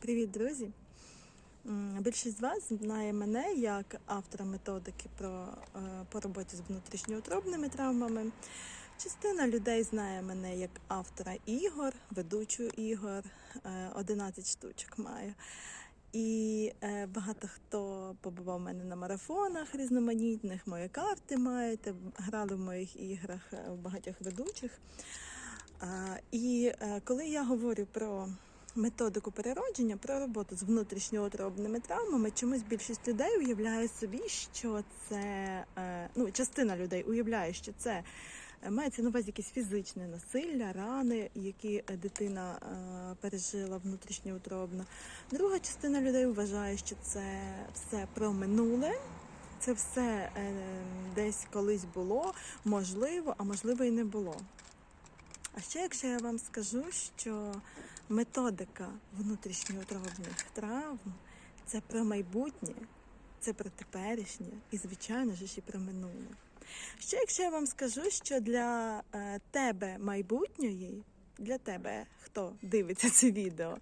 Привіт, друзі! Більшість з вас знає мене як автора методики про, е, по роботі з внутрішньоутробними травмами. Частина людей знає мене як автора ігор, ведучу ігор, е, 11 штучок маю. І е, багато хто побував у мене на марафонах різноманітних, мої карти маєте, грали в моїх іграх е, в багатьох ведучих. І е, коли я говорю про методику переродження, про роботу з внутрішньоутробними травмами, чомусь більшість людей уявляє собі, що це е, ну, частина людей уявляє, що це е, мається на увазі якесь фізичне насилля, рани, які е, дитина пережила внутрішньоутробно. Друга частина людей вважає, що це все про минуле. Це все десь колись було, можливо, а можливо і не було. А ще, якщо я вам скажу, що методика внутрішньоутробних травм це про майбутнє, це про теперішнє і, звичайно ж, і про минуле. Ще якщо я вам скажу, що для е, тебе майбутньої, для тебе, хто дивиться це відео,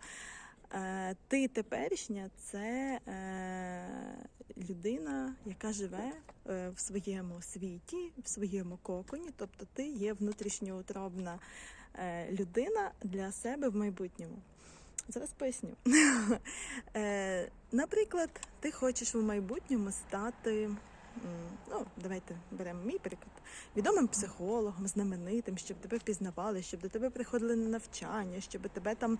ти теперішня це е, людина, яка живе е, в своєму світі, в своєму коконі, тобто ти є внутрішньоутробна е, людина для себе в майбутньому. Зараз поясню. Е, Наприклад, ти хочеш в майбутньому стати, ну, давайте беремо мій приклад, відомим психологом, знаменитим, щоб тебе впізнавали, щоб до тебе приходили на навчання, щоб тебе там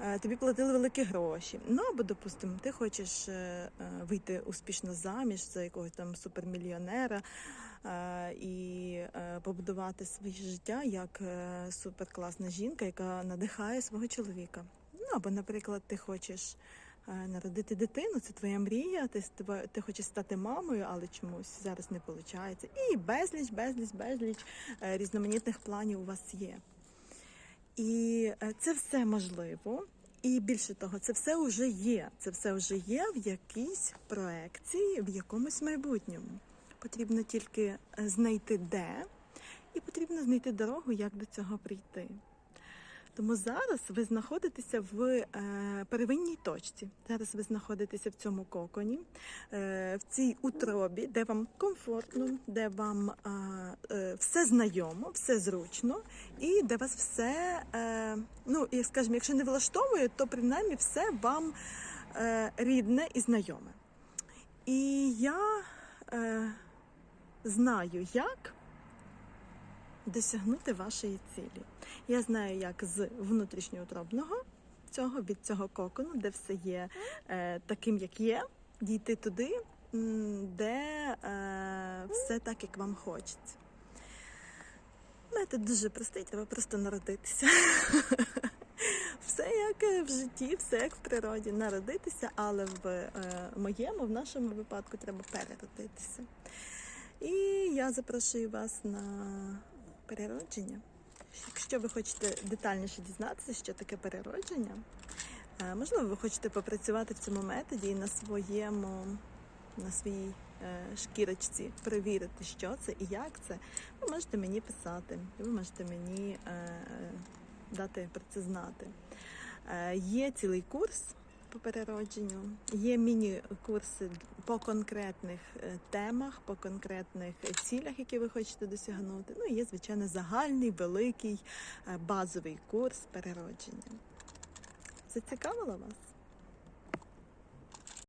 е, тобі платили великі гроші. Ну або, допустимо, ти хочеш е, е, вийти успішно заміж за якогось там супермільйонера і побудувати своє життя як суперкласна жінка, яка надихає свого чоловіка. Ну або, наприклад, ти хочеш. Е, Народити дитину це твоя мрія. Ти ти хочеш стати мамою, але чомусь зараз не виходить. І безліч, безліч, безліч е, різноманітних планів у вас є. І е, це все можливо. І більше того, це все вже є. Це все вже є в якійсь проекції, в якомусь майбутньому. Потрібно тільки знайти де, і потрібно знайти дорогу, як до цього прийти. Тому зараз ви знаходитеся в е, первинній точці. Зараз ви знаходитеся в цьому коконі, е, в цій утробі, де вам комфортно, де вам е, все знайомо, все зручно, і де вас все, ну і скажімо, якщо не влаштовує, то принаймні все вам рідне і знайоме. І я знаю, як досягнути вашої цілі. Я знаю, як з внутрішньоутробного цього від цього кокону, де все є е, таким, як є, дійти туди, де е, все так, як вам хочеться. Метод дуже простий, треба просто народитися. Все як е, в житті, все як в природі, народитися, але в е, моєму, в нашому випадку, треба переродитися. І я запрошую вас на переродження. Якщо ви хочете детальніше дізнатися, що таке переродження, е, можливо, ви хочете попрацювати в цьому методі і на своєму, на своїй е, шкірочці перевірити, що це і як це, ви можете мені писати, ви можете мені е, дати про це знати. Є цілий курс по переродженню, є міні-курси по конкретних е, темах, по конкретних цілях, які ви хочете досягнути. Ну і є, звичайно, загальний великий е, базовий курс переродження. Зацікавило вас?